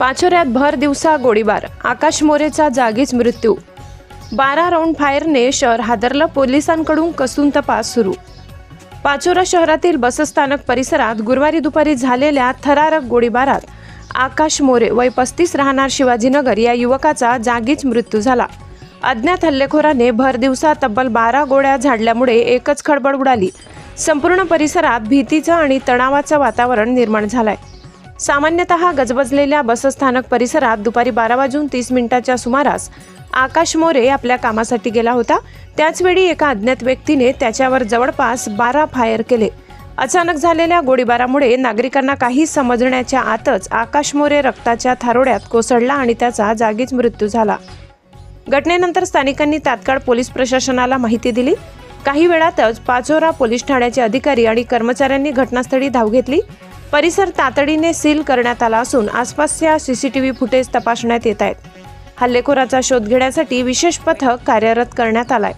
पाचोऱ्यात भर दिवसा गोळीबार. आकाश मोरेचा जागीच मृत्यू. बारा राऊंड फायरने शहर हादरलं पोलिसांकडून कसून तपास सुरू. पाचोरा शहरातील बसस्थानक परिसरात गुरुवारी दुपारी झालेल्या थरारक गोळीबारात आकाश मोरे वय पस्तीस राहणार शिवाजीनगर या युवकाचा जागीच मृत्यू झाला. अज्ञात हल्लेखोराने भर दिवसा तब्बल बारा गोळ्या झाडल्यामुळे एकच खडबड उडाली. संपूर्ण परिसरात भीतीचं आणि तणावाचं वातावरण निर्माण झालंय. सामान्यतः गजबजलेल्या बसस्थानक परिसरात दुपारी बारा वाजून तीस मिनिटाच्या सुमारास आकाश मोरे आपल्या कामासाठी गेला होता. त्याचवेळी एका अज्ञात व्यक्तीने त्याच्यावर जवळपास बारा फायर केले. अचानक झालेल्या गोळीबारामुळे नागरिकांना काही समजण्याच्या आतच आकाश मोरे रक्ताच्या थारोड्यात कोसळला आणि त्याचा जागीच मृत्यू झाला. घटनेनंतर स्थानिकांनी तात्काळ पोलीस प्रशासनाला माहिती दिली. काही वेळातच पाचोरा पोलीस ठाण्याचे अधिकारी आणि कर्मचाऱ्यांनी घटनास्थळी धाव घेतली. परिसर तातडीने सील करण्यात आला असून आसपासच्या सीसीटीव्ही फुटेज तपासण्यात येत आहेत. हल्लेखोराचा शोध घेण्यासाठी विशेष पथक कार्यरत करण्यात आलाय.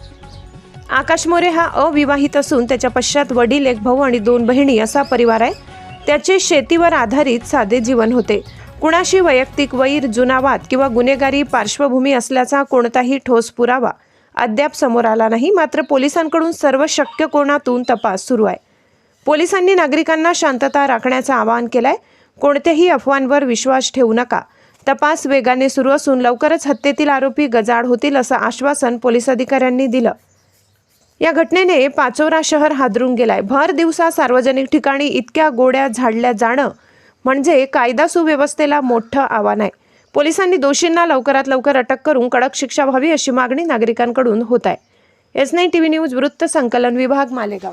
आकाश मोरे हा अविवाहित असून त्याच्या पश्चात वडील एक भाऊ आणि दोन बहिणी असा परिवार आहे. त्याचे शेतीवर आधारित साधे जीवन होते. कुणाशी वैयक्तिक वैर जुनावात किंवा गुन्हेगारी पार्श्वभूमी असल्याचा कोणताही ठोस पुरावा अद्याप समोर आला नाही. मात्र पोलिसांकडून सर्व शक्य कोणातून तपास सुरू आहे. पोलिसांनी नागरिकांना शांतता राखण्याचं आवाहन केलंय. कोणत्याही अफवांवर विश्वास ठेवू नका. तपास वेगाने सुरू असून लवकरच हत्येतील आरोपी गजाड होतील असं आश्वासन पोलीस अधिकाऱ्यांनी दिलं. या घटनेने पाचोरा शहर हादरून गेलाय. भर दिवसा सार्वजनिक ठिकाणी इतक्या गोड्या झाडल्या जाणं म्हणजे कायदा सुव्यवस्थेला मोठं आव्हान आहे. पोलिसांनी दोषींना लवकरात लवकर अटक करून कडक शिक्षा व्हावी अशी मागणी नागरिकांकडून होत आहे. एस नाईन टीव्ही न्यूज वृत्त संकलन विभाग मालेगाव.